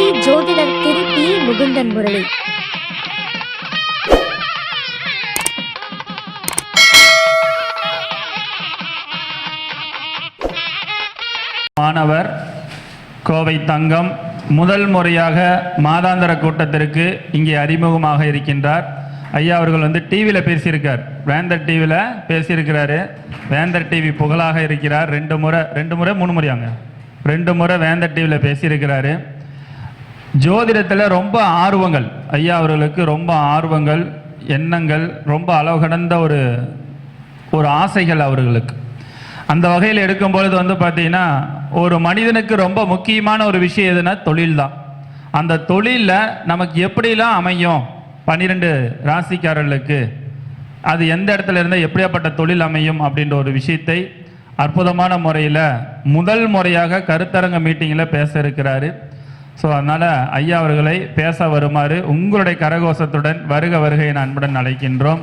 KP ஜோதிடர் திருப்பி முகுந்தன் முரளி. மாணவர் கோவை தங்கம் முதல் முறையாக மாதாந்திர கூட்டத்திற்கு இங்கே அறிமுகமாக இருக்கின்றார். ஐயா அவர்கள் வந்து டிவியில் பேசியிருக்கார். வேந்தர் டிவியில் பேசியிருக்கிறாரு. வேந்தர் டிவி புகழாக இருக்கிறார். ரெண்டு முறை ரெண்டு முறை மூணு முறையாங்க. ரெண்டு முறை வேந்தர் டிவியில் பேசியிருக்கிறாரு. ஜோதிடத்தில் ரொம்ப ஆர்வங்கள். ஐயா அவர்களுக்கு ரொம்ப ஆர்வங்கள் எண்ணங்கள் ரொம்ப அளவு கடந்த ஒரு ஒரு ஆசைகள் அவர்களுக்கு. அந்த வகையில் எடுக்கும் பொழுது வந்து பார்த்தீங்கன்னா ஒரு மனிதனுக்கு ரொம்ப முக்கியமான ஒரு விஷயம் எதுனா தொழில் தான் அந்த தொழிலில் நமக்கு எப்படிலாம் அமையும்? பன்னிரெண்டு ராசிக்காரர்களுக்கு அது எந்த இடத்துல இருந்தால் எப்படியாப்பட்ட தொழில் அமையும் அப்படின்ற ஒரு விஷயத்தை அற்புதமான முறையில் முதல் முறையாக கருத்தரங்க மீட்டிங்கில் பேச இருக்கிறாரு. ஸோ அதனால் ஐயா அவர்களை பேச வருமாறு உங்களுடைய கரகோஷத்துடன் வருக வருகை அன்புடன் அழைக்கின்றோம்.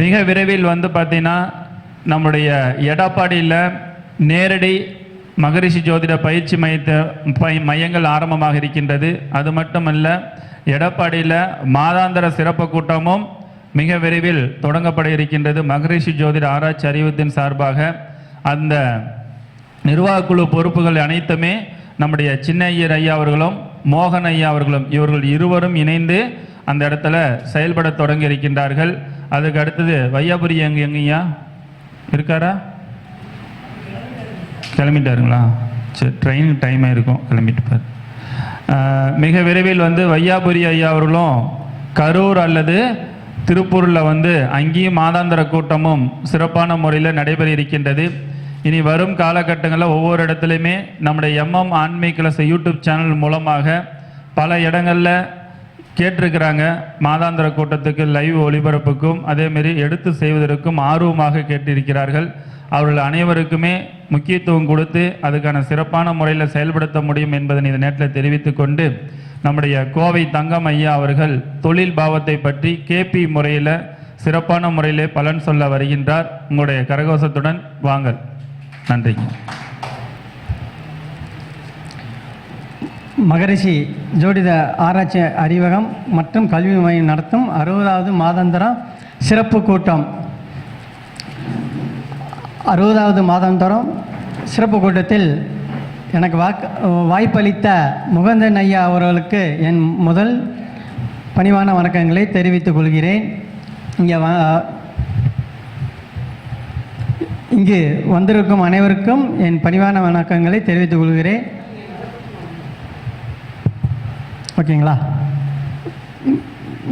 மிக விரைவில் வந்து பார்த்தீங்கன்னா நம்முடைய எடப்பாடியில் நேரடி மகரிஷி ஜோதிட பயிற்சி மையத்தை மையங்கள் ஆரம்பமாக இருக்கின்றது. அது மட்டுமல்ல எடப்பாடியில் மாதாந்திர சிறப்பு கூட்டமும் மிக விரைவில் தொடங்கப்பட இருக்கின்றது. மகரிஷி ஜோதிட ஆராய்ச்சி அறிவத்தின் சார்பாக அந்த நிர்வாகக்குழு பொறுப்புகள் அனைத்துமே நம்முடைய சின்ன ஐயர் ஐயா அவர்களும் மோகன் ஐயா அவர்களும் இவர்கள் இருவரும் இணைந்து அந்த இடத்துல செயல்பட தொடங்கி இருக்கின்றார்கள் அதுக்கு அடுத்தது வையாபுரி எங்க எங்கய்யா? இருக்காரா? கிளம்பிட்டாருங்களா? சரி ட்ரெயின் டைம் இருக்கும் கிளம்பிட்டு மிக விரைவில் வந்து வையாபுரி ஐயா அவர்களும் கரூர் அல்லது திருப்பூரில் வந்து அங்கேயும் மாதாந்திர கூட்டமும் சிறப்பான முறையில் நடைபெற இருக்கின்றது. இனி வரும் காலகட்டங்களில் ஒவ்வொரு இடத்துலையுமே நம்முடைய எம்எம் ஆன்மீக கிளஸ் யூடியூப் சேனல் மூலமாக பல இடங்களில் கேட்டிருக்கிறாங்க. மாதாந்திர கூட்டத்துக்கு லைவ் ஒளிபரப்புக்கும் அதேமாரி எடுத்து செய்வதற்கும் ஆர்வமாக கேட்டிருக்கிறார்கள். அவர்கள் அனைவருக்குமே முக்கியத்துவம் கொடுத்து அதுக்கான சிறப்பான முறையில் செயல்படுத்த முடியும் என்பதனை இந்த நேரத்தில் தெரிவித்து கொண்டு நம்முடைய கோவை தங்கம் ஐயா அவர்கள் தொழில் பாவத்தை பற்றி கேபி முறையில் சிறப்பான முறையிலே பலன் சொல்ல வருகின்றார். உங்களுடைய கரகோசத்துடன் வாங்கள். நன்றிங்க மகரிஷி ஜோதிட ஆராய்ச்சி அறிவகம் மற்றும் கல்வி மையம் நடத்தும் அறுபதாவது மாதாந்திரம் சிறப்பு கூட்டம். அறுபதாவது மாதாந்திரம் சிறப்பு கூட்டத்தில் எனக்கு வாக்கு வாய்ப்பளித்த முகந்தன் ஐயா அவர்களுக்கு என் முதல் பணிவான வணக்கங்களை தெரிவித்துக் கொள்கிறேன். இங்கே இங்கு வந்திருக்கும் அனைவருக்கும் என் பணிவான வணக்கங்களை தெரிவித்துக் கொள்கிறேன். ஓகேங்களா?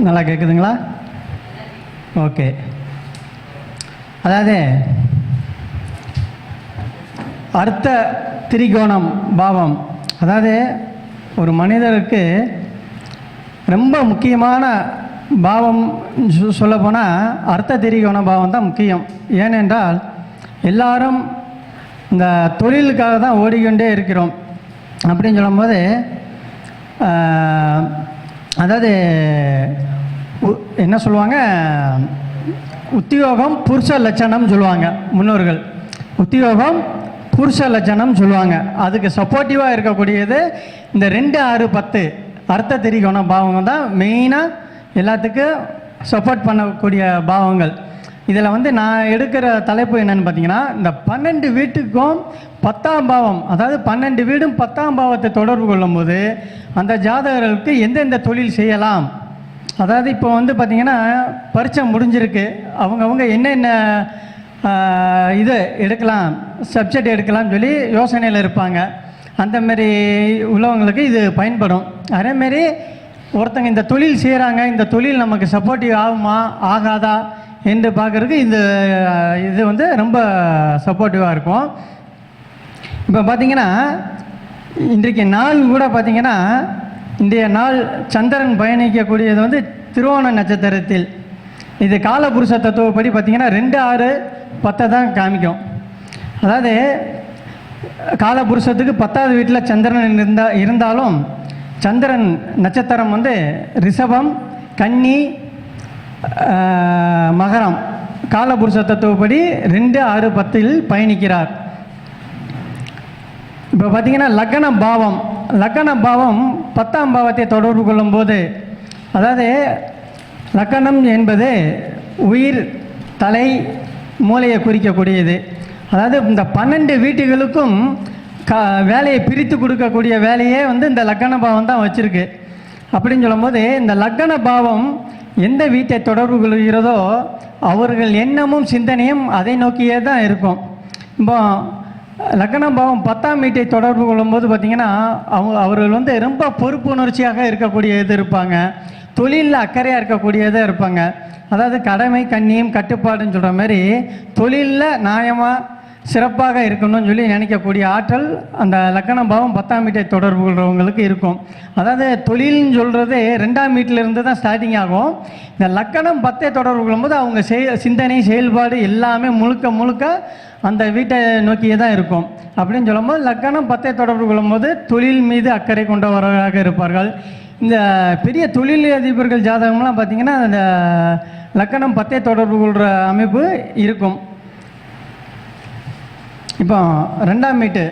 நல்லா கேட்குதுங்களா ஓகே. அதாவது அர்த்த திரிகோணம் பாவம். அதாவது ஒரு மனிதருக்கு ரொம்ப முக்கியமான பாவம் சொல்லப்போனால் அர்த்த திரிகோண பாவம் தான் முக்கியம். ஏனென்றால் எல்லாரும் இந்த தொழிலுக்காக தான் ஓடிக்கொண்டே இருக்கிறோம். அப்படின்னு சொல்லும்போது அதாவது உ- என்ன சொல்லுவாங்க? உத்தியோகம் புருஷ லட்சணம் சொல்லுவாங்க முன்னோர்கள். உத்தியோகம் புருஷ லட்சணம் சொல்லுவாங்க. அதுக்கு சப்போர்ட்டிவாக இருக்கக்கூடியது இந்த ரெண்டு ஆறு பத்து அர்த்த திரிகோண பாவங்கள் தான் மெயினாக எல்லாத்துக்கும் சப்போர்ட் பண்ணக்கூடிய பாவங்கள். இதில் வந்து நான் எடுக்கிற தலைப்பு என்னன்னு பார்த்தீங்கன்னா இந்த பன்னெண்டு வீட்டுக்கும் பத்தாம் பாவம் அதாவது பன்னெண்டு வீடும் பத்தாம் பாவத்தை தொடர்பு கொள்ளும்போது அந்த ஜாதகர்களுக்கு எந்தெந்த தொழில் செய்யலாம்? அதாவது இப்போ வந்து பார்த்திங்கன்னா பரீட்சை முடிஞ்சிருக்கு. அவங்கவுங்க என்னென்ன இது எடுக்கலாம் சப்ஜெக்ட் எடுக்கலாம்னு சொல்லி யோசனையில் இருப்பாங்க. அந்தமாரி உள்ளவங்களுக்கு இது பயன்படும். அதேமாரி ஒருத்தங்க இந்த தொழில் செய்கிறாங்க இந்த தொழில் நமக்கு சப்போர்ட்டிவ் ஆகுமா ஆகாதா? என்று பார்க்குறதுக்கு இந்த இது வந்து ரொம்ப சப்போர்ட்டிவாக இருக்கும். இப்போ பார்த்தீங்கன்னா இன்றைக்கு நாள் கூட பார்த்தீங்கன்னா இன்றைய நாள் சந்திரன் பயணிக்கக்கூடியது வந்து திருவோண நட்சத்திரத்தில். இது காலபுருஷ தத்துவப்படி பார்த்திங்கன்னா ரெண்டு ஆறு பத்தை தான் காமிக்கும். அதாவது காலபுருஷத்துக்கு பத்தாவது வீட்டில் சந்திரன் இருந்தா இருந்தாலும் சந்திரன் நட்சத்திரம் வந்து ரிஷபம் கன்னி மகரம். காலபுருஷ தத்துவப்படி ரெண்டு ஆறு பத்தில் பயணிக்கிறார். இப்போ பார்த்தீங்கன்னா லக்ன பாவம். லக்கண பாவம் பத்தாம் பாவத்தை தொடர்பு கொள்ளும்போது அதாவது லக்கணம் என்பது உயிர் தலை மூளையை குறிக்கக்கூடியது. அதாவது இந்த பன்னெண்டு வீட்டுகளுக்கும் க வேலையை பிரித்து கொடுக்கக்கூடிய வேலையே வந்து இந்த லக்கண பாவம் தான் வச்சுருக்கு. அப்படின்னு சொல்லும்போது இந்த லக்கண பாவம் எந்த வீட்டை தொடர்பு கொள்கிறதோ அவர்கள் எண்ணமும் சிந்தனையும் அதை நோக்கியே தான் இருக்கும். இப்போ லக்கண பாவம் பத்தாம் வீட்டை தொடர்பு கொள்ளும்போது பார்த்திங்கன்னா அவங்க அவர்கள் வந்து ரொம்ப பொறுப்புணர்ச்சியாக இருக்கக்கூடிய இது இருப்பாங்க. தொழிலில் அக்கறையாக இருக்கக்கூடியதாக இருப்பாங்க. அதாவது கடமை கண்ணியம் கட்டுப்பாடுன்னு சொல்கிற மாதிரி தொழிலில் நியாயமாக சிறப்பாக இருக்கணும்னு சொல்லி நினைக்கக்கூடிய ஆற்றல் அந்த லக்கண பாவம் பத்தாம் வீட்டை தொடர்பு கொள்கிறவங்களுக்கு இருக்கும். அதாவது தொழில்னு சொல்கிறது ரெண்டாம் வீட்டில் இருந்து தான் ஸ்டார்டிங் ஆகும். இந்த லக்கணம் பத்தை தொடர்பு கொள்ளும்போது அவங்க செய் சிந்தனை செயல்பாடு எல்லாமே முழுக்க முழுக்க அந்த வீட்டை நோக்கியே தான் இருக்கும். அப்படின்னு சொல்லும்போது லக்கணம் பத்தை தொடர்பு கொள்ளும்போது தொழில் மீது அக்கறை கொண்டவராக இருப்பார்கள். இந்த பெரிய தொழில் அதிபர்கள் ஜாதகம்லாம் பார்த்திங்கன்னா அந்த லக்கணம் பத்தை தொடர்பு கொள்கிற அமைப்பு இருக்கும். இப்போ ரெண்டாம் மீட்டு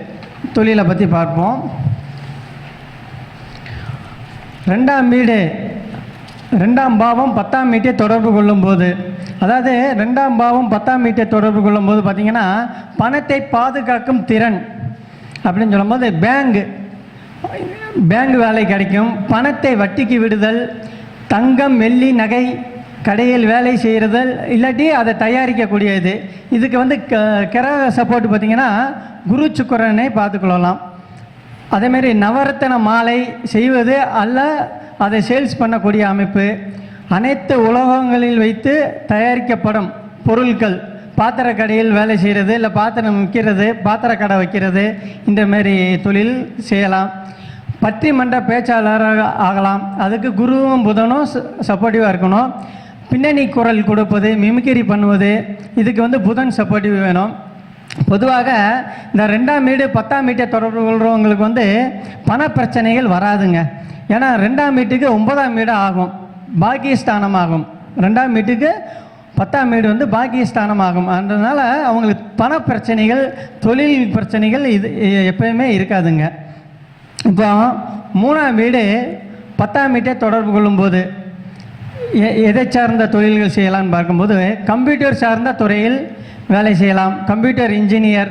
தொழிலை பற்றி பார்ப்போம். ரெண்டாம் வீடு ரெண்டாம் பாவம் பத்தாம் மீட்டை தொடர்பு கொள்ளும்போது அதாவது ரெண்டாம் பாவம் பத்தாம் மீட்டை தொடர்பு கொள்ளும்போது பார்த்தீங்கன்னா பணத்தை பாதுகாக்கும் திறன் அப்படின்னு சொல்லும்போது பேங்க் பேங்க் வேலை கிடைக்கும் பணத்தை வட்டிக்கு விடுதல் தங்கம் வெள்ளி நகை கடையில் வேலை செய்கிறது இல்லாட்டி அதை தயாரிக்கக்கூடியது. இதுக்கு வந்து க கிரக சப்போர்ட் பார்த்தீங்கன்னா குரு சுக்கரனை பார்த்துக்கொள்ளலாம். அதேமாரி நவரத்தன மாலை செய்வது அல்ல அதை சேல்ஸ் பண்ணக்கூடிய அமைப்பு. அனைத்து உலோகங்களில் வைத்து தயாரிக்கப்படும் பொருட்கள் பாத்திர கடையில் வேலை செய்கிறது இல்லை பாத்திரம் விற்கிறது பாத்திர கடை வைக்கிறது இந்தமாரி தொழில் செய்யலாம். பட்டிமன்ற பேச்சாளராக ஆகலாம். அதுக்கு குருவும் புதனும் சப்போர்ட்டிவாக இருக்கணும். பின்னணி குரல் கொடுப்பது மிமிக்கிரி பண்ணுவது இதுக்கு வந்து புதன் சப்போர்ட்டிவ் வேணும். பொதுவாக இந்த ரெண்டாம் வீடு பத்தாம் வீட்டை தொடர்பு கொள்கிறவங்களுக்கு வந்து பண பிரச்சனைகள் வராதுங்க. ஏன்னா ரெண்டாம் வீட்டுக்கு ஒன்பதாம் வீடு ஆகும் பாக்கியஸ்தானம் ஆகும் ரெண்டாம் வீட்டுக்கு பத்தாம் வீடு வந்து பாக்கியஸ்தானம் ஆகும் அதனால அவங்களுக்கு பண பிரச்சனைகள் தொழில் பிரச்சனைகள் இது எப்பயுமே இருக்காதுங்க. இப்போ மூணாம் வீடு பத்தாம் வீட்டை தொடர்பு கொள்ளும்போது எதை சார்ந்த தொழில்கள் செய்யலாம்னு பார்க்கும்போது கம்ப்யூட்டர் சார்ந்த துறையில் வேலை செய்யலாம். கம்ப்யூட்டர் இன்ஜினியர்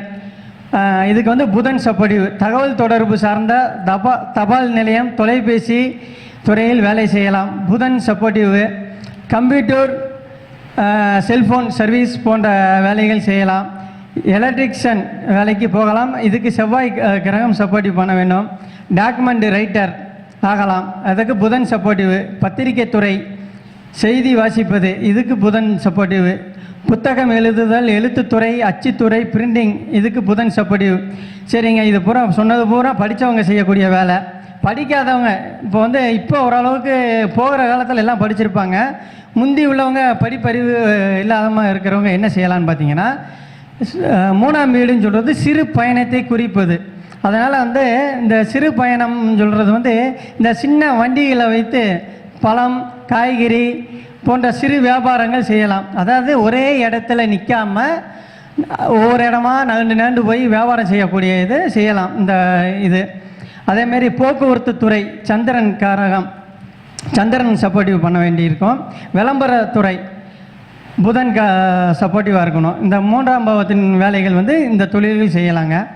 இதுக்கு வந்து புதன் சப்படிவு தகவல் தொடர்பு சார்ந்த தபா தபால் நிலையம் தொலைபேசி துறையில் வேலை செய்யலாம். புதன் சப்போர்ட்டிவ் கம்ப்யூட்டர் செல்ஃபோன் சர்வீஸ் போன்ற வேலைகள் செய்யலாம். எலக்ட்ரிக்ஷன் வேலைக்கு போகலாம். இதுக்கு செவ்வாய் கிரகம் சப்போர்ட்டிவ் பண்ண வேண்டும். டாக்குமெண்ட் ரைட்டர் ஆகலாம். அதுக்கு புதன் சப்போர்ட்டிவ் பத்திரிகை துறை செய்தி வாசிப்பது. இதுக்கு புதன் சப்போர்ட்டிவ் புத்தகம் எழுதுதல் எழுத்துத்துறை அச்சுத்துறை பிரிண்டிங் இதுக்கு புதன் சப்போர்ட்டிவ் சரிங்க இது பூரா சொன்னது பூரா படித்தவங்க செய்யக்கூடிய வேலை. படிக்காதவங்க இப்போ வந்து இப்போ ஓரளவுக்கு போகிற காலத்தில் எல்லாம் படிச்சிருப்பாங்க. முந்தி உள்ளவங்க படிப்பறிவு இல்லாதமாக இருக்கிறவங்க என்ன செய்யலான்னு பார்த்தீங்கன்னா மூணாம் வீடுன்னு சொல்கிறது சிறு பயணத்தை குறிப்பது. அதனால் வந்து இந்த சிறு பயணம் சொல்கிறது வந்து இந்த சின்ன வண்டிகளை வைத்து பழம் காய்கறி போன்ற சிறு வியாபாரங்கள் செய்யலாம். அதாவது ஒரே இடத்துல நிற்காம ஒவ்வொரு இடமா நகண்டு நகண்டு போய் வியாபாரம் செய்யக்கூடிய இது செய்யலாம். இந்த இது. அதேமாரி போக்குவரத்து துறை சந்திரன் காரகம். சந்திரன் சப்போர்ட்டிவ் பண்ண வேண்டியிருக்கும். விளம்பரத்துறை புதன் க சப்போர்ட்டிவாக இருக்கணும். இந்த மூன்றாம் பாவத்தின் வேலைகள் வந்து இந்த தொழில்கள் செய்யலாங்க.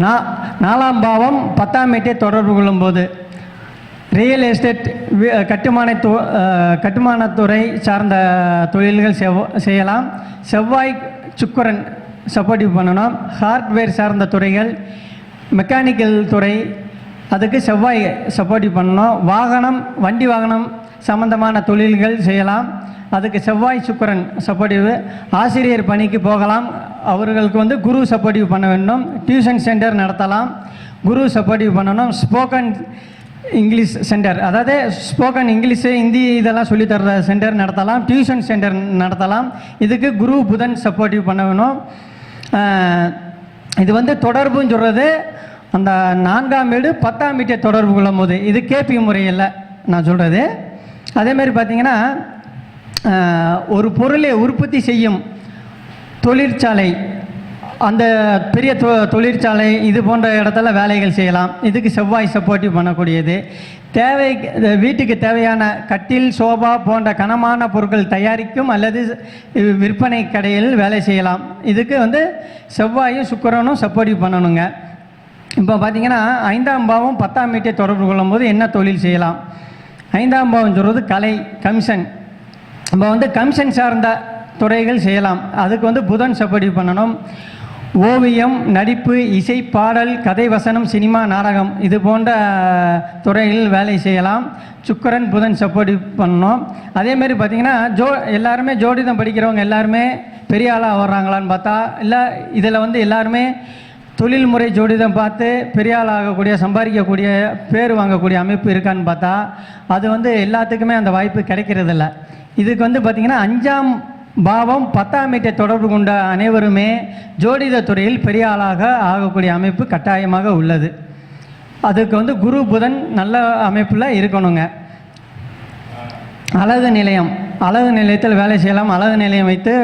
நா நாலாம் பாவம் பத்தாம் வீட்டை தொடர்பு கொள்ளும்போது ரியல் எஸ்டேட் வி- கட்டுமான து கட்டுமானத்துறை சார்ந்த தொழில்கள் செவ் செய்யலாம். செவ்வாய் சுக்கரன் சப்போர்ட்டிவ் பண்ணணும். ஹார்ட்வேர் சார்ந்த துறைகள் மெக்கானிக்கல் துறை அதுக்கு செவ்வாய் சப்போர்ட்டிவ் பண்ணணும். வாகனம் வண்டி வாகனம் சம்பந்தமான தொழில்கள் செய்யலாம். அதுக்கு செவ்வாய் சுக்கரன் சப்போர்ட்டிவ் ஆசிரியர் பணிக்கு போகலாம். அவர்களுக்கு வந்து குரு சப்போர்ட்டிவ் பண்ண வேண்டும். டியூஷன் சென்டர் நடத்தலாம். குரு சப்போர்ட்டிவ் பண்ணணும். Spoken English centre. அதாவது ஸ்போக்கன் இங்கிலீஷு ஹிந்தி இதெல்லாம் சொல்லித் தர்ற சென்டர் நடத்தலாம். டியூஷன் சென்டர் நடத்தலாம். இதுக்கு குரு புதன் சப்போர்ட்டிவ் பண்ண வேணும். இது வந்து தொடர்புன்னு சொல்கிறது அந்த நான்காம் வீடு பத்தாம் வீட்டை தொடர்பு கொள்ளும் போது இது கேபி முறையில் நான் சொல்கிறது அதேமாரி பார்த்தீங்கன்னா ஒரு பொருளை உற்பத்தி செய்யும் தொழிற்சாலை அந்த பெரிய தொ தொழிற்சாலை இது போன்ற இடத்துல வேலைகள் செய்யலாம். இதுக்கு செவ்வாய் சப்போர்ட்டிவ் பண்ணக்கூடியது. தேவை இந்த வீட்டுக்கு தேவையான கட்டில் சோபா போன்ற கனமான பொருட்கள் தயாரிக்கும் அல்லது விற்பனை கடையில் வேலை செய்யலாம். இதுக்கு வந்து செவ்வாயும் சுக்கரனும் சப்போர்ட்டிவ் பண்ணணுங்க. இப்போ பார்த்தீங்கன்னா ஐந்தாம் பாவம் பத்தாம் வீட்டை தொடர்பு கொள்ளும்போது என்ன தொழில் செய்யலாம்? ஐந்தாம் பாவம் சொல்கிறது கலை கமிஷன் நம்ம வந்து கமிஷன் சார்ந்த துறைகள் செய்யலாம். அதுக்கு வந்து புதன் சப்போர்ட்டிவ் பண்ணணும். ஓவியம் நடிப்பு இசை பாடல் கதை வசனம் சினிமா நாடகம் இது போன்ற துறைகளில் வேலை செய்யலாம். சுக்கரன் புதன் சப்போர்ட் பண்ணணும். அதேமாரி பார்த்தீங்கன்னா ஜோ எல்லாருமே ஜோடிதம் படிக்கிறவங்க எல்லாருமே பெரிய ஆளாக வர்றாங்களான்னு பார்த்தா இல்லை இதில் வந்து எல்லாருமே தொழில்முறை ஜோடிதம் பார்த்து பெரிய ஆள் ஆகக்கூடிய சம்பாதிக்கக்கூடிய பேர் வாங்கக்கூடிய அமைப்பு இருக்கான்னு பார்த்தா அது வந்து எல்லாத்துக்குமே அந்த வாய்ப்பு கிடைக்கிறதில்ல. இதுக்கு வந்து பார்த்திங்கன்னா அஞ்சாம் பாவம் பத்தாம் வீட்டை தொடர்பு கொண்ட அனைவருமே ஜோடித துறையில் பெரிய ஆளாக ஆகக்கூடிய அமைப்பு கட்டாயமாக உள்ளது. அதுக்கு வந்து குரு புதன் நல்ல அமைப்பில் இருக்கணுங்க. அழகு நிலையம் அழகு நிலையத்தில் வேலை செய்யலாம் அழகு நிலையம் வைத்து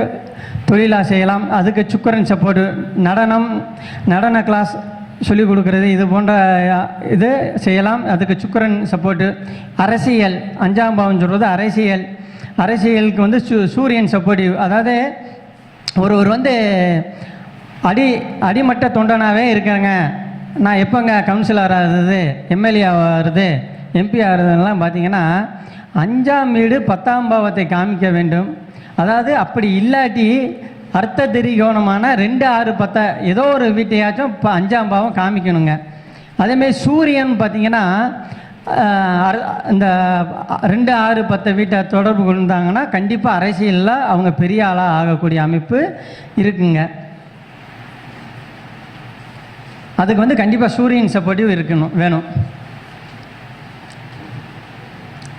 தொழிலாக செய்யலாம். அதுக்கு சுக்கரன் சப்போர்ட்டு நடனம் நடன கிளாஸ் சொல்லிக் கொடுக்கறது இது போன்ற இது செய்யலாம். அதுக்கு சுக்கரன் சப்போர்ட்டு அரசியல் அஞ்சாம் பாவம் சொல்கிறது அரசியல். அரசியலுக்கு வந்து சூ சூரியன் சப்போர்ட்டிவ் அதாவது ஒருவர் வந்து அடி அடிமட்ட தொண்டனாகவே இருக்காங்க. நான் எப்போங்க கவுன்சிலர் ஆகிறது எம்எல்ஏ ஆகிறது எம்பி ஆகிறதுலாம் பார்த்தீங்கன்னா அஞ்சாம் வீடு பத்தாம் பாவத்தை காமிக்க வேண்டும். அதாவது அப்படி இல்லாட்டி அர்த்த திரிகோணமான ரெண்டு ஆறு பத்த ஏதோ ஒரு வீட்டையாச்சும் இப்போ அஞ்சாம் பாவம் காமிக்கணுங்க. அதேமாரி சூரியன் பார்த்தீங்கன்னா இந்த ரெண்டு ஆறு பத்து வீட்டை தொடர்பு கொண்டாங்கன்னா கண்டிப்பாக அரசியலில் அவங்க பெரிய ஆளாக ஆகக்கூடிய அமைப்பு இருக்குங்க. அதுக்கு வந்து கண்டிப்பாக சூரியன் சப்போர்ட்டிவ் இருக்கணும் வேணும்.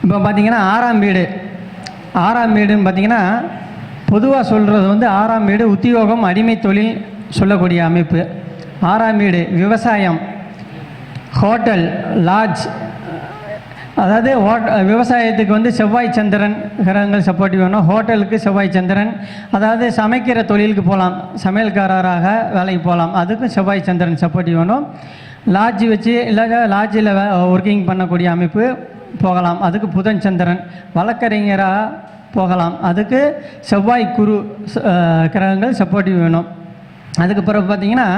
இப்போ பார்த்தீங்கன்னா ஆறாம் வீடு. ஆறாம் வீடுன்னு பார்த்தீங்கன்னா பொதுவாக சொல்கிறது வந்து ஆறாம் வீடு உத்தியோகம் அடிமை தொழில் சொல்லக்கூடிய அமைப்பு. ஆறாம் வீடு விவசாயம் ஹோட்டல் லாட்ஜ் அதாவது ஹோட் விவசாயத்துக்கு வந்து செவ்வாய் சந்திரன் கிரகங்கள் சப்போர்ட்டிவ் வேணும். ஹோட்டலுக்கு செவ்வாய் சந்திரன். அதாவது சமைக்கிற தொழிலுக்கு போகலாம். சமையல்காரராக வேலைக்கு போகலாம். அதுக்கும் செவ்வாய் சந்திரன் சப்போர்ட்டிவ் வேணும். லாட்ஜ் வச்சு இல்லை லாட்ஜில் ஒர்க்கிங் பண்ணக்கூடிய அமைப்பு போகலாம். அதுக்கு புதன் சந்திரன். வழக்கறிஞராக போகலாம். அதுக்கு செவ்வாய் குரு கிரகங்கள் சப்போர்ட்டிவ் வேணும். அதுக்கு பிறகு பார்த்தீங்கன்னா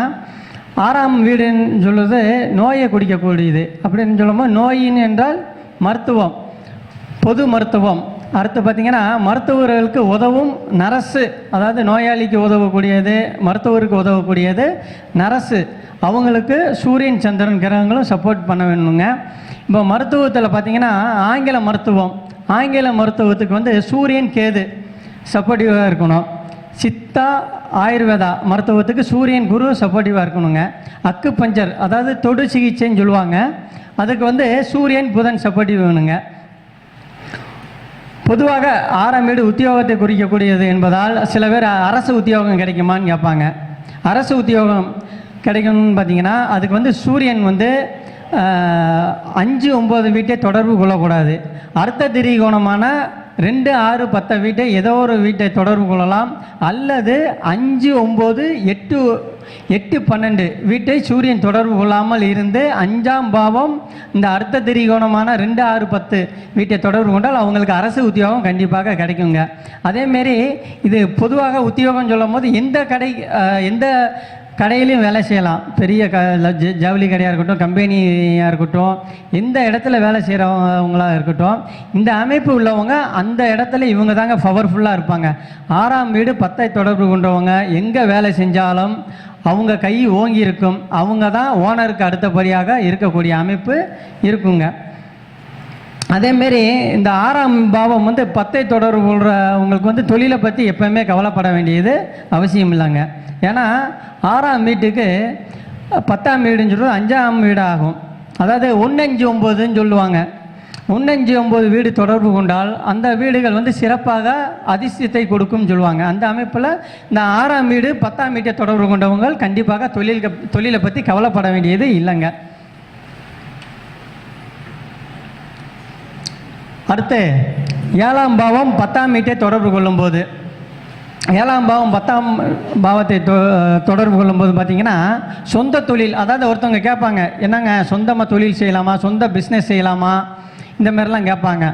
ஆறாம் வீடுன்னு சொல்லுவது நோயை குடிக்கக்கூடியது. அப்படின்னு சொல்லும்போது நோயின்னு என்றால் மருத்துவம் பொது மருத்துவம். அடுத்து பார்த்தீங்கன்னா மருத்துவர்களுக்கு உதவும் நரசு அதாவது நோயாளிக்கு உதவக்கூடியது மருத்துவருக்கு உதவக்கூடியது நரசு. அவங்களுக்கு சூரியன் சந்திரன் கிரகங்களும் சப்போர்ட் பண்ண வேணுங்க. இப்போ மருத்துவத்தில் பார்த்திங்கன்னா ஆங்கில மருத்துவம். ஆங்கில மருத்துவத்துக்கு வந்து சூரியன் கேது சப்போர்ட்டிவாக இருக்கணும். சித்தா ஆயுர்வேதா மருத்துவத்துக்கு சூரியன் குரு சப்போர்ட்டிவாக இருக்கணுங்க. அக்கு பஞ்சர் அதாவது தொடு சிகிச்சைன்னு சொல்லுவாங்க. அதுக்கு வந்து சூரியன் புதன் சப்போர்ட்டிவ் வேணுங்க. பொதுவாக ஆறாம் வீடு உத்தியோகத்தை குறிக்கக்கூடியது என்பதால் சில பேர் அரசு உத்தியோகம் கிடைக்குமான்னு கேட்பாங்க. அரசு உத்தியோகம் கிடைக்கணும்னு பார்த்தீங்கன்னா அதுக்கு வந்து சூரியன் வந்து அஞ்சு ஒம்பது வீட்டை தொடர்பு கொள்ளக்கூடாது. அர்த்த திரிகோணமான ரெண்டு ஆறு பத்தை வீட்டை ஏதோ ஒரு வீட்டை தொடர்பு கொள்ளலாம். அல்லது அஞ்சு ஒம்பது எட்டு எட்டு பன்னெண்டு வீட்டை சூரியன் தொடர்பு கொள்ளாமல் இருந்து அஞ்சாம் பாவம் இந்த அர்த்த திரிகோணமான ரெண்டு ஆறு பத்து வீட்டை தொடர்பு கொண்டால் அவங்களுக்கு அரசு உத்தியோகம் கண்டிப்பாக கிடைக்குங்க. அதேமாரி இது பொதுவாக உத்தியோகம் சொல்லும் போது எந்த கடை எந்த கடையிலையும் வேலை செய்யலாம். பெரிய க ஜவுளி கடையாக இருக்கட்டும் கம்பெனியாக இருக்கட்டும் எந்த இடத்துல வேலை செய்கிறவங்களாக இருக்கட்டும் இந்த அமைப்பு உள்ளவங்க அந்த இடத்துல இவங்க தாங்க பவர்ஃபுல்லாக இருப்பாங்க. ஆறாம் வீடு பத்தை தொடர்பு கொண்டவங்க எங்கே வேலை செஞ்சாலும் அவங்க கை ஓங்கி இருக்கும். அவங்க தான் ஓனருக்கு அடுத்தபடியாக இருக்கக்கூடிய அமைப்பு இருக்குங்க. அதேமாரி இந்த ஆறாம் பாவம் வந்து பத்தை தொடர்பு கொள்கிறவங்களுக்கு வந்து தொழிலை பற்றி எப்போவுமே கவலைப்பட வேண்டியது அவசியம் இல்லைங்க. ஏன்னா ஆறாம் வீட்டுக்கு பத்தாம் வீடுன்னு சொல்கிறது அஞ்சாம் வீடு ஆகும் அதாவது ஒன்னஞ்சு ஒம்பதுன்னு சொல்லுவாங்க. ஒன்னஞ்சு ஒம்பது வீடு தொடர்பு கொண்டால் அந்த வீடுகள் வந்து சிறப்பாக அதிர்ஷ்டத்தை கொடுக்கும்னு சொல்லுவாங்க. அந்த அமைப்பில் இந்த ஆறாம் வீடு பத்தாம் வீட்டை தொடர்பு கொண்டவங்க கண்டிப்பாக தொழில் தொழிலை பற்றி கவலைப்பட வேண்டியது இல்லைங்க. அடுத்து ஏழாம் பாவம் பத்தாம் வீட்டை தொடர்பு கொள்ளும்போது. ஏழாம் பாவம் பத்தாம் பாவத்தை தொ தொடர்பு கொள்ளும்போது பார்த்தீங்கன்னா சொந்த தொழில் அதாவது ஒருத்தவங்க கேட்பாங்க என்னங்க சொந்தமாக தொழில் செய்யலாமா சொந்த பிஸ்னஸ் செய்யலாமா? இந்த மாதிரிலாம் கேட்பாங்க.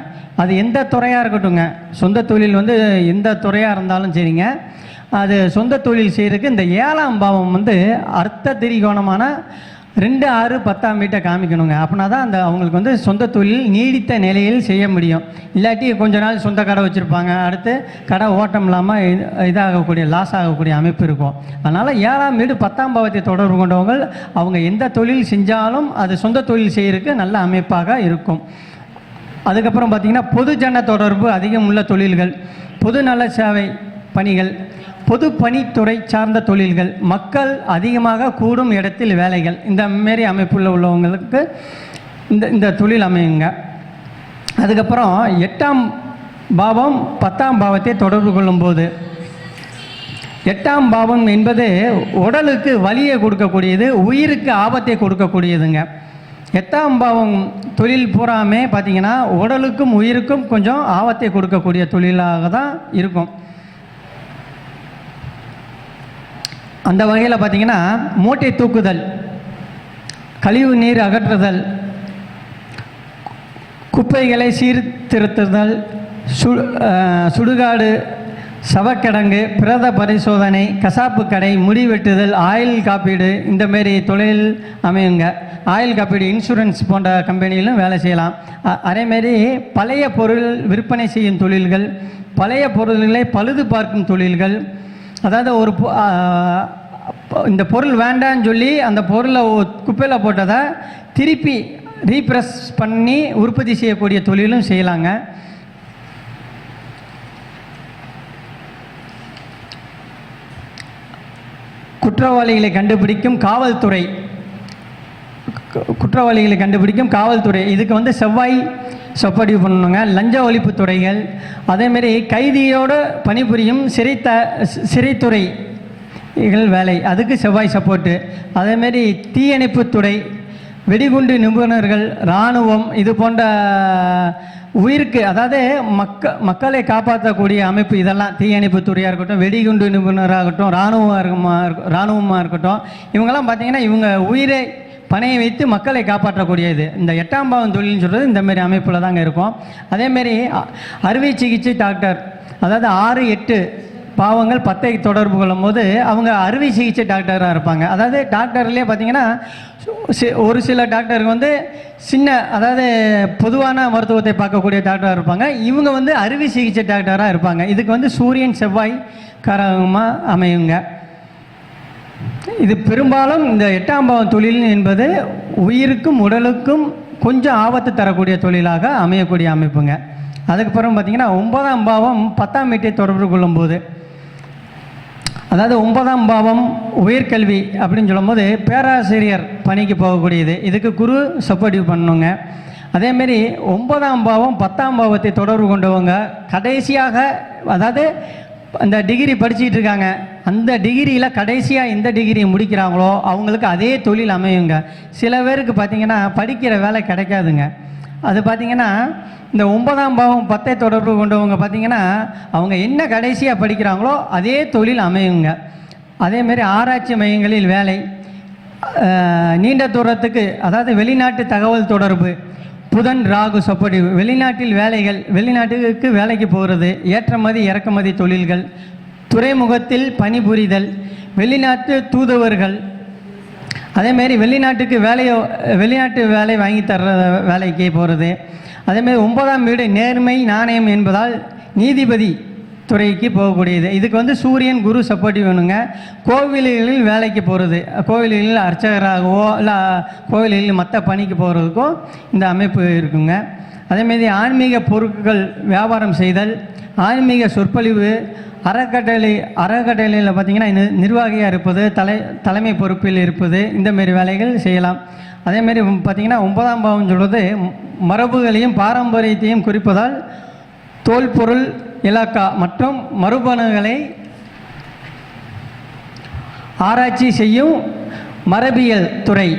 அது எந்த துறையாக இருக்கட்டுங்க சொந்த தொழில் வந்து எந்த துறையாக இருந்தாலும் சரிங்க. அது சொந்த தொழில் செய்கிறதுக்கு இந்த ஏழாம் பாவம் வந்து அர்த்த திரிகோணமான ரெண்டு ஆறு பத்தாம் வீட்டை காமிக்கணுங்க. அப்படின்னா தான் அந்த அவங்களுக்கு வந்து சொந்த தொழில் நீடித்த நிலையில் செய்ய முடியும். இல்லாட்டி கொஞ்ச நாள் சொந்த கடை வச்சுருப்பாங்க. அடுத்து கடை ஓட்டம் இல்லாமல் இது- இதாகக்கூடிய லாஸ் ஆகக்கூடிய அமைப்பு இருக்கும். அதனால் ஏழாம் வீடு பத்தாம் பாவத்தை தொடர்பு கொண்டவங்க அவங்க எந்த தொழில் செஞ்சாலும் அது சொந்த தொழில் செய்கிறதுக்கு நல்ல அமைப்பாக இருக்கும். அதுக்கப்புறம் பார்த்திங்கன்னா பொதுஜன தொடர்பு அதிகம் உள்ள தொழில்கள் பொது நல சேவை பணிகள் பொது பணித்துறை சார்ந்த தொழில்கள் மக்கள் அதிகமாக கூடும் இடத்தில் வேலைகள். இந்த மாரி அமைப்புள்ள உள்ளவங்களுக்கு இந்த இந்த தொழில் அமையுங்க. அதுக்கப்புறம் எட்டாம் பாவம் பத்தாம் பாவத்தை தொடர்பு கொள்ளும்போது எட்டாம் பாவம் என்பது உடலுக்கு வலியை கொடுக்கக்கூடியது உயிருக்கு ஆபத்தை கொடுக்கக்கூடியதுங்க. எட்டாம் பாவம் தொழில் பூராமே பார்த்தீங்கன்னா உடலுக்கும் உயிருக்கும் கொஞ்சம் ஆபத்தை கொடுக்கக்கூடிய தொழிலாக தான் இருக்கும். அந்த வகையில் பார்த்தீங்கன்னா மூட்டை தூக்குதல் கழிவு நீர் அகற்றுதல் குப்பைகளை சீர்திருத்துதல் சு சுடுகாடு சவக்கிடங்கு பிரத பரிசோதனை கசாப்பு கடை முடி வெட்டுதல் ஆயில் காப்பீடு இந்தமாரி தொழில் அமையுங்க. ஆயில் காப்பீடு இன்சூரன்ஸ் போன்ற கம்பெனியிலும் வேலை செய்யலாம். அதேமாரி பழைய பொருள் விற்பனை செய்யும் தொழில்கள் பழைய பொருள்களை பழுது பார்க்கும் தொழில்கள் அதாவது ஒரு பொ- இந்த பொருள் வேண்டான்னு சொல்லி அந்த பொருளை குப்பையில் போட்டதை திருப்பி ரீப்ரெஸ் பண்ணி உற்பத்தி செய்யக்கூடிய தொழிலும் செய்யலாங்க. குற்றவாளிகளை கண்டுபிடிக்கும் காவல்துறை. குற்றவாளிகளை கண்டுபிடிக்கும் காவல்துறை. இதுக்கு வந்து செவ்வாய் சொப்படிவு பண்ணணுங்க. லஞ்ச ஒழிப்பு துறைகள் அதேமாரி கைதியோடு பணிபுரியும் சிறைத்த சிறைத்துறை வேலை அதுக்கு செவ்வாய் சப்போர்ட்டு அதேமாரி தீயணைப்புத்துறை வெடிகுண்டு நிபுணர்கள் இராணுவம் இது போன்ற உயிருக்கு அதாவது மக்க மக்களை காப்பாற்றக்கூடிய அமைப்பு இதெல்லாம் தீயணைப்பு துறையாக இருக்கட்டும் வெடிகுண்டு நிபுணராகட்டும் இராணுவமாக இருக்க இராணுவமாக இருக்கட்டும் இவங்கெல்லாம் பார்த்தீங்கன்னா இவங்க உயிரை பணையை வைத்து மக்களை காப்பாற்றக்கூடியது. இந்த எட்டாம் பாவம் தொழில்னு சொல்கிறது இந்தமாரி அமைப்பில் தாங்க இருக்கும். அதேமாரி அறுவை சிகிச்சை டாக்டர் அதாவது ஆறு எட்டு பாவங்கள் பத்தை தொடர்பு கொள்ளும் போது அவங்க அறுவை சிகிச்சை டாக்டராக இருப்பாங்க. அதாவது டாக்டர்லேயே பார்த்தீங்கன்னா ஒரு சில டாக்டருக்கு வந்து சின்ன அதாவது பொதுவான மருத்துவத்தை பார்க்கக்கூடிய டாக்டராக இருப்பாங்க. இவங்க வந்து அறுவை சிகிச்சை டாக்டராக இருப்பாங்க. இதுக்கு வந்து சூரியன் செவ்வாய் காரகமாக அமையுங்க. இது பெரும்பாலும் இந்த எட்டாம் பாவம் தொழில் என்பது உயிருக்கும் உடலுக்கும் கொஞ்சம் ஆபத்து தரக்கூடிய தொழிலாக அமையக்கூடிய அமைப்புங்க. அதுக்கப்புறம் பார்த்தீங்கன்னா ஒன்பதாம் பாவம் பத்தாம் வீட்டை தொடர்பு கொள்ளும்போது அதாவது ஒன்பதாம் பாவம் உயர்கல்வி அப்படின்னு சொல்லும்போது பேராசிரியர் பணிக்கு போகக்கூடியது. இதுக்கு குரு சப்போர்ட்டிவ் பண்ணணுங்க. அதேமாரி ஒன்பதாம் பாவம் பத்தாம் பாவத்தை தொடர்பு கொண்டவங்க கடைசியாக அதாவது அந்த டிகிரி படிச்சுட்டு இருக்காங்க. அந்த டிகிரியில் கடைசியாக எந்த டிகிரி முடிக்கிறாங்களோ அவங்களுக்கு அதே தொழில் அமையுங்க. சில பேருக்கு பார்த்தீங்கன்னா படிக்கிற வேலை கிடைக்காதுங்க. அது பார்த்தீங்கன்னா இந்த ஒன்பதாம் பாவம் பத்தை தொடர்பு கொண்டவங்க பார்த்தீங்கன்னா அவங்க என்ன கடைசியாக படிக்கிறாங்களோ அதே தொழில் அமையுங்க. அதேமாரி ஆராய்ச்சி மையங்களில் வேலை. நீண்ட தூரத்துக்கு அதாவது வெளிநாட்டு தகவல் தொடர்பு. புதன் ராகு சொப்படி வெளிநாட்டில் வேலைகள் வெளிநாட்டுக்கு வேலைக்கு போகிறது ஏற்றுமதி இறக்குமதி தொழில்கள் துறைமுகத்தில் பணிபுரிதல் வெளிநாட்டு தூதுவர்கள். அதேமாரி வெளிநாட்டுக்கு வேலையை வெளிநாட்டு வேலை வாங்கி தர்ற வேலைக்கு போகிறது. அதேமாரி ஒன்பதாம் வீடு நேர்மை நாணயம் என்பதால் நீதிபதி துறைக்கு போகக்கூடியது. இதுக்கு வந்து சூரியன் குரு சப்போர்ட்டிவ் வேணுங்க. கோவில்களில் வேலைக்கு போகிறது கோவில்களில் அர்ச்சகராகவோ இல்லை கோவில்களில் மற்ற பணிக்கு போகிறதுக்கோ இந்த அமைப்பு இருக்குங்க. அதேமாரி ஆன்மீக பொருட்கள் வியாபாரம் செய்தல் ஆன்மீக சொற்பொழிவு அறக்கட்டளை அறக்கட்டளையில் பார்த்தீங்கன்னா நிர்வாகியாக இருப்பது தலை தலைமை பொறுப்பில் இருப்பது இந்தமாரி வேலைகள் செய்யலாம். அதேமாரி பார்த்தீங்கன்னா ஒன்பதாம் பாவம் சொல்வது மரபுகளையும் பாரம்பரியத்தையும் குறிப்பதால் தோல்பொருள் இலாக்கா மற்றும் மரபணுகளை ஆராய்ச்சி செய்யும் மரபியல் துறை.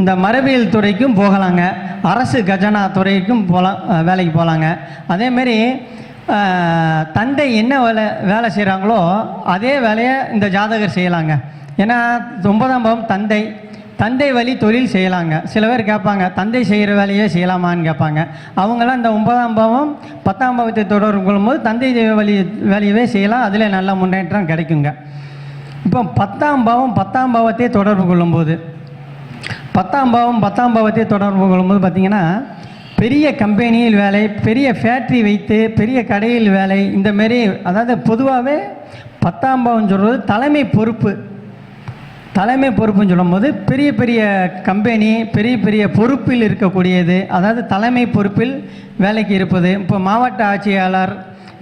இந்த மரபியல் துறைக்கும் போகலாங்க. அரசு கஜனா துறைக்கும் போகலாம் வேலைக்கு போகலாங்க அதேமாரி தந்தை என்ன வேலை வேலை செய்கிறாங்களோ அதே வேலையை இந்த ஜாதகர் செய்யலாங்க. ஏன்னா ஒன்பதாம் பாவம் தந்தை. தந்தை வழி தொழில் செய்யலாங்க. சில பேர் கேட்பாங்க தந்தை செய்கிற வேலையே செய்யலாமான்னு கேட்பாங்க. அவங்களாம் இந்த ஒன்பதாம் பாவம் பத்தாம் பாவத்தை தொடர்பு கொள்ளும்போது தந்தை வழி வேலையவே செய்யலாம். அதில் நல்ல முன்னேற்றம் கிடைக்குங்க. இப்போ பத்தாம் பாவம் பத்தாம் பாவத்தை தொடர்பு கொள்ளும்போது பத்தாம் பாவம் பத்தாம் பாவத்தை தொடர்பு கொள்ளும்போது பார்த்திங்கன்னா பெரிய கம்பெனியில் வேலை பெரிய ஃபேக்ட்ரி வைத்து பெரிய கடையில் வேலை இந்த மாரி அதாவது பொதுவாகவே பத்தாம் பாவம் சொல்கிறது தலைமை பொறுப்பு. தலைமை பொறுப்புன்னு சொல்லும்போது பெரிய பெரிய கம்பெனி பெரிய பெரிய பொறுப்பில் இருக்கக்கூடியது. அதாவது தலைமை பொறுப்பில் வேலைக்கு இருப்பது. இப்போ மாவட்ட ஆட்சியாளர்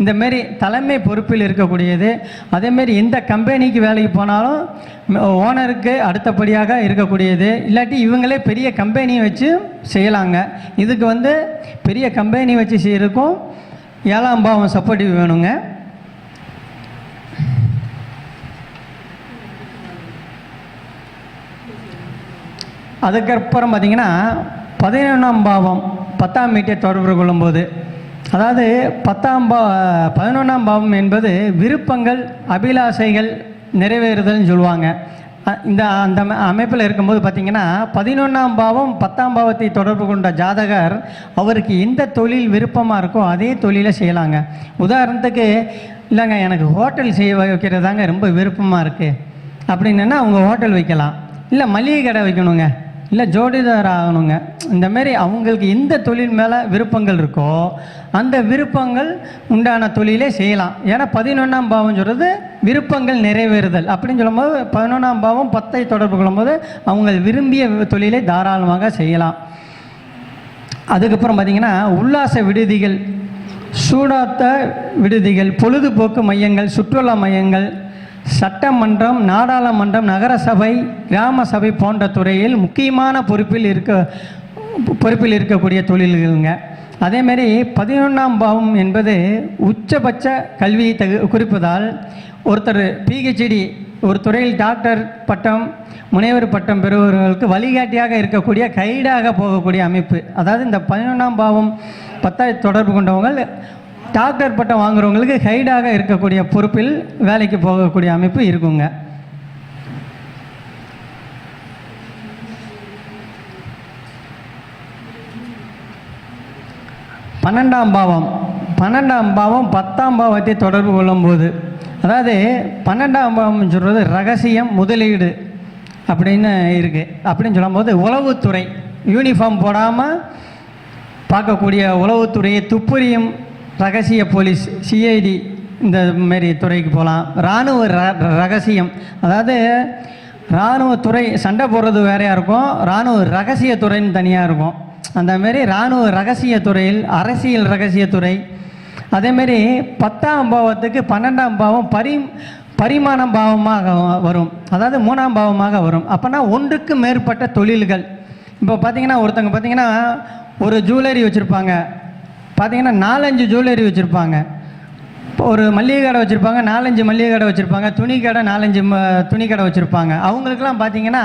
இந்தமாரி தலைமை பொறுப்பில் இருக்கக்கூடியது. அதேமாரி எந்த கம்பெனிக்கு வேலைக்கு போனாலும் ஓனருக்கு அடுத்தபடியாக இருக்கக்கூடியது. இல்லாட்டி இவங்களே பெரிய கம்பெனியை வச்சு செய்யலாங்க. இதுக்கு வந்து பெரிய கம்பெனி வச்சு செய்யறதுக்கும் ஏழாம் பாவம் சப்போர்ட்டிவ் வேணுங்க. அதுக்கப்புறம் பார்த்தீங்கன்னா பதினொன்றாம் பாவம் பத்தாம் வீட்டை தொடர்பு கொள்ளும்போது அதாவது பத்தாம் பா பதினொன்றாம் பாவம் என்பது விருப்பங்கள் அபிலாசைகள் நிறைவேறுதல்னு சொல்லுவாங்க. இந்த அந்த அமைப்பில் இருக்கும்போது பார்த்தீங்கன்னா பதினொன்றாம் பாவம் பத்தாம் பாவத்தை தொடர்பு கொண்ட ஜாதகர் அவருக்கு எந்த தொழில் விருப்பமாக இருக்கோ அதே தொழிலை செய்யலாங்க. உதாரணத்துக்கு இல்லைங்க எனக்கு ஹோட்டல் செய்ய வைக்கிறதாங்க ரொம்ப விருப்பமாக இருக்குது அப்படின்னா அவங்க ஹோட்டல் வைக்கலாம். இல்லை மளிகை கடை வைக்கணுங்க. இல்லை ஜோடிதார் ஆகணுங்க இந்தமாரி அவங்களுக்கு எந்த தொழில் மேலே விருப்பங்கள் இருக்கோ அந்த விருப்பங்கள் உண்டான தொழிலே செய்யலாம். ஏன்னா பதினொன்றாம் பாவம் சொல்கிறது விருப்பங்கள் நிறைவேறுதல். அப்படின்னு சொல்லும்போது பதினொன்றாம் பாவம் பத்தை தொடர்பு கொள்ளும்போது அவங்க விரும்பிய தொழிலை தாராளமாக செய்யலாம். அதுக்கப்புறம் பார்த்தீங்கன்னா உல்லாச விடுதிகள் சூடாத்த விடுதிகள் பொழுதுபோக்கு மையங்கள் சுற்றுலா மையங்கள் சட்டமன்றம் நாடாளுமன்றம் நகரசபை கிராம சபை போன்ற துறையில் முக்கியமான பொறுப்பில் இருக்க பொறுப்பில் இருக்கக்கூடிய தொழில்களுங்க. அதேமாரி பதினொன்றாம் பாவம் என்பது உச்சபட்ச கல்வியை தகு குறிப்பதால் ஒருத்தர் பிஹெச்டி ஒரு துறையில் டாக்டர் பட்டம் முனைவர் பட்டம் பெறுபவர்களுக்கு வழிகாட்டியாக இருக்கக்கூடிய கைடாக போகக்கூடிய அமைப்பு. அதாவது இந்த பதினொன்றாம் பாவம் பத்தாய் தொடர்பு கொண்டவங்க டாக்டர் பட்டம் வாங்குறவங்களுக்கு கைடாக இருக்கக்கூடிய பொறுப்பில் வேலைக்கு போகக்கூடிய அமைப்பு இருக்குங்க. பன்னெண்டாம் பாவம். பன்னெண்டாம் பாவம் பத்தாம் பாவத்தை தொடர்பு கொள்ளும்போது அதாவது பன்னெண்டாம் பாவம் சொல்கிறது ரகசியம் முதலீடு அப்படின்னு இருக்குது அப்படின்னு சொல்லும்போது உளவுத்துறை யூனிஃபார்ம் போடாமல் பார்க்கக்கூடிய உளவுத்துறையை துப்புரியும் ரகசிய போலீஸ் சிஐடி இந்த மாரி துறைக்கு போகலாம் இராணுவ ர- ரகசியம். அதாவது இராணுவத்துறை சண்டை போடுறது வேறையாக இருக்கும். இராணுவ ரகசிய துறைன்னு தனியாக இருக்கும். அந்தமாரி இராணுவ ரகசிய துறையில் அரசியல் ரகசியத்துறை அதேமாரி பத்தாம் பாவத்துக்கு பன்னெண்டாம் பாவம் பரி பரிமாணம் பாவமாக வரும். அதாவது மூணாம் பாவமாக வரும். அப்போனா ஒன்றுக்கு மேற்பட்ட தொழில்கள். இப்போ பார்த்தீங்கன்னா ஒருத்தவங்க பார்த்தீங்கன்னா ஒரு ஜுவல்லரி வச்சுருப்பாங்க. பார்த்தீங்கன்னா நாலஞ்சு ஜுவல்லரி வச்சுருப்பாங்க. இப்போ ஒரு மளிகை கடை வச்சுருப்பாங்க நாலஞ்சு மளிகை கடை வச்சுருப்பாங்க துணி கடை நாலஞ்சு ம துணி கடை வச்சுருப்பாங்க. அவங்களுக்கெல்லாம் பார்த்தீங்கன்னா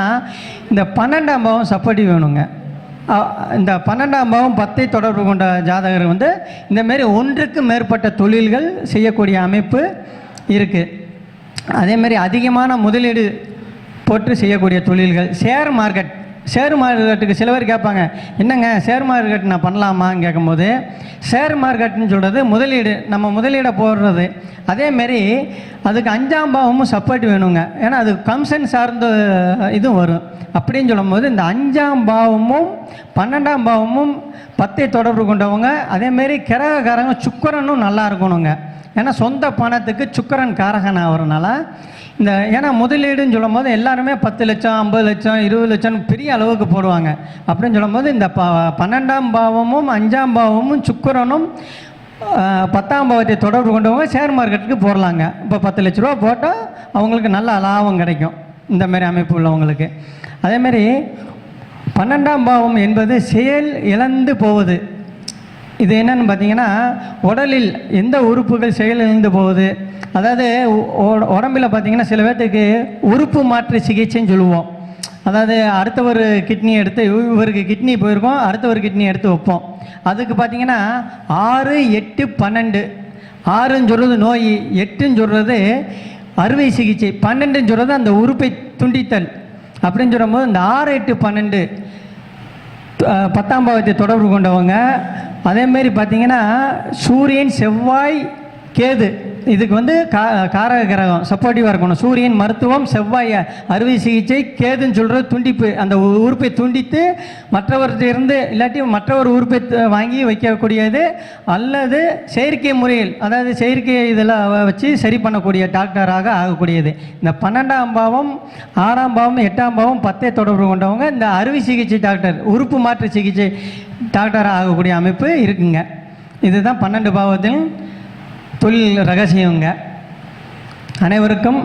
இந்த பன்னெண்டாம் பாவம் சப்போர்ட்டிவ் வேணுங்க. இந்த பன்னெண்டாம் பாவம் பத்தை தொடர்பு கொண்ட ஜாதகர் வந்து இந்தமாரி ஒன்றுக்கு மேற்பட்ட தொழில்கள் செய்யக்கூடிய அமைப்பு இருக்குது அதேமாரி அதிகமான முதலீடு போட்டு செய்யக்கூடிய தொழில்கள் ஷேர் மார்க்கெட் ஷேர் மார்க்கெட்டுக்கு சில பேர் கேட்பாங்க என்னங்க ஷேர் மார்க்கெட் நான் பண்ணலாமான்னு கேட்கும்போது ஷேர் மார்க்கெட்னு சொல்கிறது முதலீடு நம்ம முதலீடை போடுறது. அதேமாரி அதுக்கு அஞ்சாம் பாவமும் சப்போர்ட் வேணுங்க. ஏன்னா அது கம்சன் சார்ந்த இதுவும் வரும். அப்படின்னு சொல்லும்போது இந்த அஞ்சாம் பாவமும் பன்னெண்டாம் பாவமும் பத்தை தொடர்பு கொண்டவங்க அதேமாரி கிரகக்காரங்க சுக்கரனும் நல்லா இருக்கணுங்க. ஏன்னா சொந்த பணத்துக்கு சுக்கரன் காரகன் ஆகிறனால இந்த ஏன்னா முதலீடுன்னு சொல்லும் போது எல்லாருமே பத்து லட்சம் ஐம்பது லட்சம் இருபது லட்சம் பெரிய அளவுக்கு போடுவாங்க. அப்படின்னு சொல்லும்போது இந்த ப பன்னெண்டாம் பாவமும் அஞ்சாம் பாவமும் சுக்கரனும் பத்தாம் பாவத்தை தொடர்பு கொண்டவங்க ஷேர் மார்க்கெட்டுக்கு போடலாங்க. இப்போ பத்து லட்ச ரூபா போட்டால் அவங்களுக்கு நல்ல லாபம் கிடைக்கும். இந்த மாதிரி அமைப்பு உள்ளவங்களுக்கு. அதேமாரி பன்னெண்டாம் பாவம் என்பது செயல் இழந்து போவது. இது என்னன்னு பார்த்தீங்கன்னா உடலில் எந்த உறுப்புகள் செயலிழந்து போகுது? அதாவது உடம்பில் பார்த்தீங்கன்னா சில பேர்த்துக்கு உறுப்பு மாற்று சிகிச்சைன்னு சொல்லுவோம். அதாவது அடுத்தவர் கிட்னி எடுத்து இவருக்கு கிட்னி போயிருக்கோம் அடுத்தவர் கிட்னி எடுத்து வைப்போம். அதுக்கு பார்த்தீங்கன்னா ஆறு எட்டு பன்னெண்டு. ஆறுன்னு சொல்கிறது நோய் எட்டுன்னு சொல்கிறது அறுவை சிகிச்சை. பன்னெண்டுன்னு சொல்கிறது அந்த உறுப்பை துண்டித்தல். அப்படின்னு சொல்லும்போது இந்த ஆறு எட்டு பன்னெண்டு பத்தாம் பாவத்தை தொடர்பு கொண்டவங்க அதேமாரி பார்த்தீங்கன்னா சூரியன் செவ்வாய் கேது. இதுக்கு வந்து கா காரக கிரகம் சப்போர்ட்டிவாக இருக்கணும். சூரியன் மருத்துவம் செவ்வாய் அறுவை சிகிச்சை கேதுன்னு சொல்கிறது துண்டிப்பு அந்த உறுப்பை துண்டித்து மற்றவர்கிட்ட இருந்து இல்லாட்டி மற்றவர் உறுப்பை வாங்கி வைக்கக்கூடியது அல்லது செயற்கை முறையில் அதாவது செயற்கை இதெல்லாம் வச்சு சரி பண்ணக்கூடிய டாக்டராக ஆகக்கூடியது. இந்த பன்னெண்டாம் பாவம் ஆறாம் பாவம் எட்டாம் பாவம் பத்தை தொடர்பு கொண்டவங்க இந்த அறுவை சிகிச்சை டாக்டர் உறுப்பு மாற்று சிகிச்சை டாக்டராக ஆகக்கூடிய அமைப்பு இருக்குங்க. இதுதான் பன்னெண்டு பாவத்தில் தொழில் ரகசியங்க. அனைவருக்கும்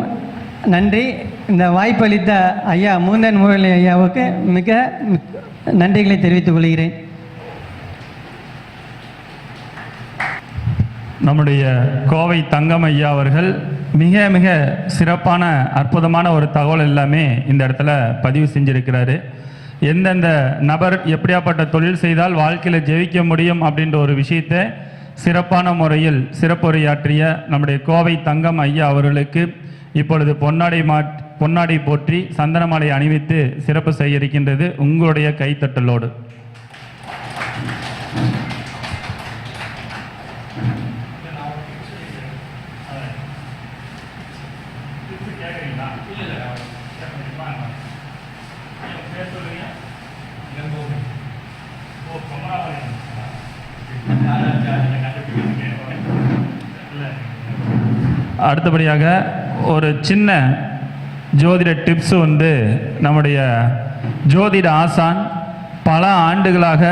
நன்றி. இந்த வாய்ப்பளித்த ஐயா மூந்தன் முரளி ஐயாவுக்கு மிக நன்றிகளை தெரிவித்துக் கொள்கிறேன். நம்முடைய கோவை தங்கம் ஐயா அவர்கள் மிக மிக சிறப்பான அற்புதமான ஒரு தகவல் எல்லாமே இந்த இடத்துல பதிவு செஞ்சிருக்கிறாரு. எந்தெந்த நபர் எப்படியாப்பட்ட தொழில் செய்தால் வாழ்க்கையில் ஜெயிக்க முடியும் அப்படின்ற ஒரு விஷயத்தை சிறப்பான முறையில் சிறப்புரையாற்றிய நம்முடைய கோவை தங்கம் ஐயா அவர்களுக்கு இப்பொழுது பொன்னாடை மா பொன்னாடை போற்றி சந்தனமாலை அணிவித்து சிறப்பு செய்ய இருக்கின்றது உங்களுடைய கைத்தட்டலோடு. அடுத்தபடியாக ஒரு சின்ன ஜோதிட டிப்ஸு வந்து நம்முடைய ஜோதிட ஆசான் பல ஆண்டுகளாக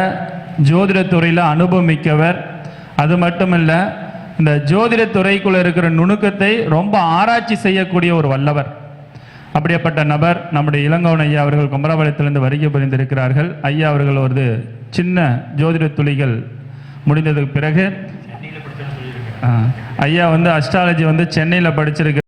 ஜோதிடத்துறையில் அனுபவமிக்கவர் அது மட்டும் அது இந்த ஜோதிடத்துறைக்குள்ளே இருக்கிற நுணுக்கத்தை ரொம்ப ஆராய்ச்சி செய்யக்கூடிய ஒரு வல்லவர். அப்படியப்பட்ட நபர் நம்முடைய இளங்கோவன் ஐயா அவர்கள் குமராபாளையத்திலிருந்து வருகை புரிந்திருக்கிறார்கள். ஐயா அவர்கள் ஒரு சின்ன ஜோதிட துளிகள் முடிந்ததுக்கு பிறகு ஐயா வந்து அஸ்ட்ராலஜி வந்து சென்னையில் படிச்சிருக்கு